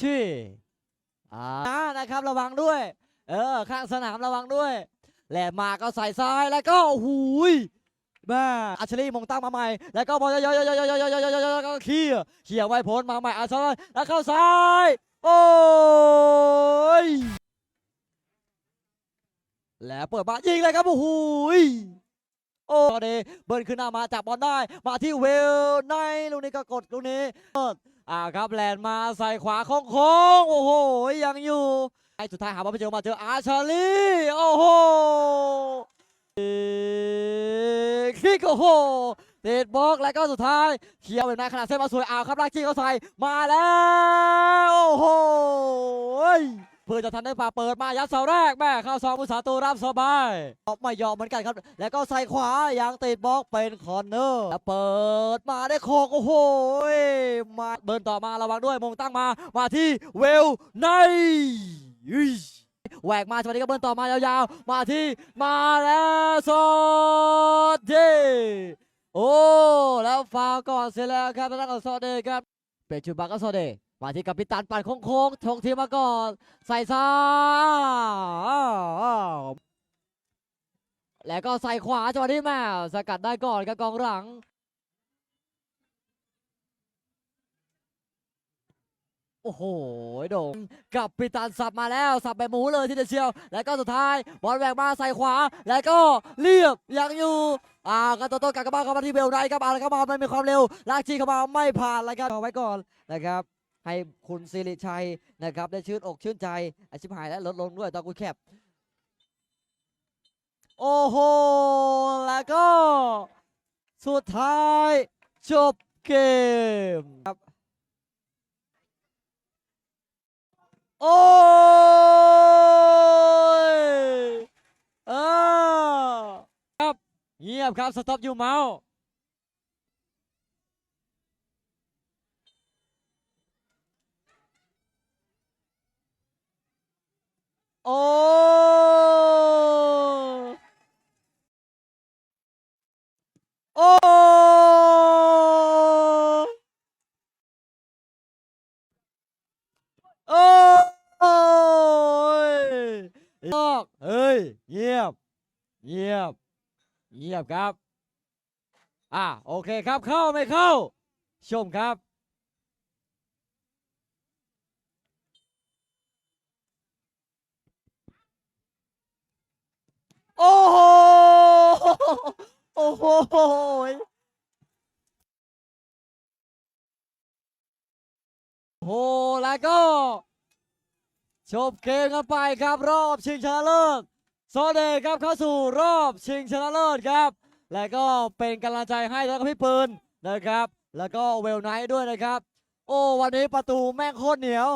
ทีอ่านะครับระวังด้วย เออ ข้างสนามระวังด้วย แหลมมาก็ใส่ซ้ายแล้วก็หูยมาอัชลีมงตั้งมาใหม่ แล้วก็บอลยอยอยอยอยอยก็เขี่ยเขี่ยไว้พ้นมาใหม่อัชลีแล้วเข้าซ้าย โอ้ยแล้วเปิดบ้ายิงเลยครับโอ้โห อเดเบิร์นขึ้นหน้ามาจับบอลได้ มาที่เวลในลูกนี้ก็กดลูกนี้เปิดอ่าครับแลนมาใส่ขวาโค้งโอ้โหยังอยู่ไอ้สุดท้ายหาบอลไม่เจอมาเจออาชาลีโอ้โหเอ่อคลิกโอ้โหเตะบล็อกแล้วก็สุดท้ายเคลียร์เป็นนายขนาดเส้นมาสวยเอาวครับลากี้เขาใส่มาแล้วโอ้โห เพื่อจะทันได้ป่าเปิดมายัดเสาแรกแม่เข้าซองมุสาตูรับสบายไม่ยอมเหมือนกันครับ แล้วก็ใส่ขวายังติดบล็อกเป็นคอนเนอร์แล้วเปิดมาได้โคกโอ้โหมาเบิร์นต่อมาระวังด้วยมงตั้งมามาที่เวลในแหวกมาสวัสดีครับเบิร์นต่อมายาวๆ มาที่มาแล้วสดเดโอ้แล้วฟาวก่อนเสร็จแล้วครับทางด้านของโซเดครับ เป็นชุดบักก็โซเด มาที่กัปตันปั่นโค้งๆทงทีมาก่อนใส่ซ้ายแล้วก็ใส่ขวาจังหวะนี้แม่สกัดได้ก่อนกับกองหลัง โอ้โหโด่งกับปิตันสับมาแล้วสับไปหมูเลยที่เดยวเชียว แล้วก็สุดท้ายบอลแหวกมาใส่ขวา แล้วก็เรียบยังอยู่อ่ากันโตโต้กักกระบ้าเข้ามาที่เบลไนท์ครับอ่าแล้วก็มาไม่มีความเร็วลากจีเข้ามาไม่ผ่านแล้วครับเอาไว้ก่อนนะครับ ให้คุณสิริชัยนะครับได้ชื่นอกชื่นใจอาชิบหายและลดลงด้วยตอนกูแคบโอ้โห แล้วก็ สุดท้ายจบเกมครับ โอ้ยเออครับ เงียบครับ สต็อปยูเมาส์ โอ้โอ้โอ้ยลอกเฮ้ย เงียบ เงียบ เงียบครับ อะ โอเคครับ เข้าไม่เข้า ชมครับ โอ้โห โอ้โหโอ้โหแล้วก็จบเกมกันไปครับรอบชิงชนะเลิศโซเดย์ครับเข้าสู่รอบชิงชนะเลิศครับ และก็เป็นกำลังใจให้แล้วก็พี่ปืนนะครับ แล้วก็เวลไนท์ด้วยนะครับ โอ้วันนี้ประตูแม่งโคตรเหนียว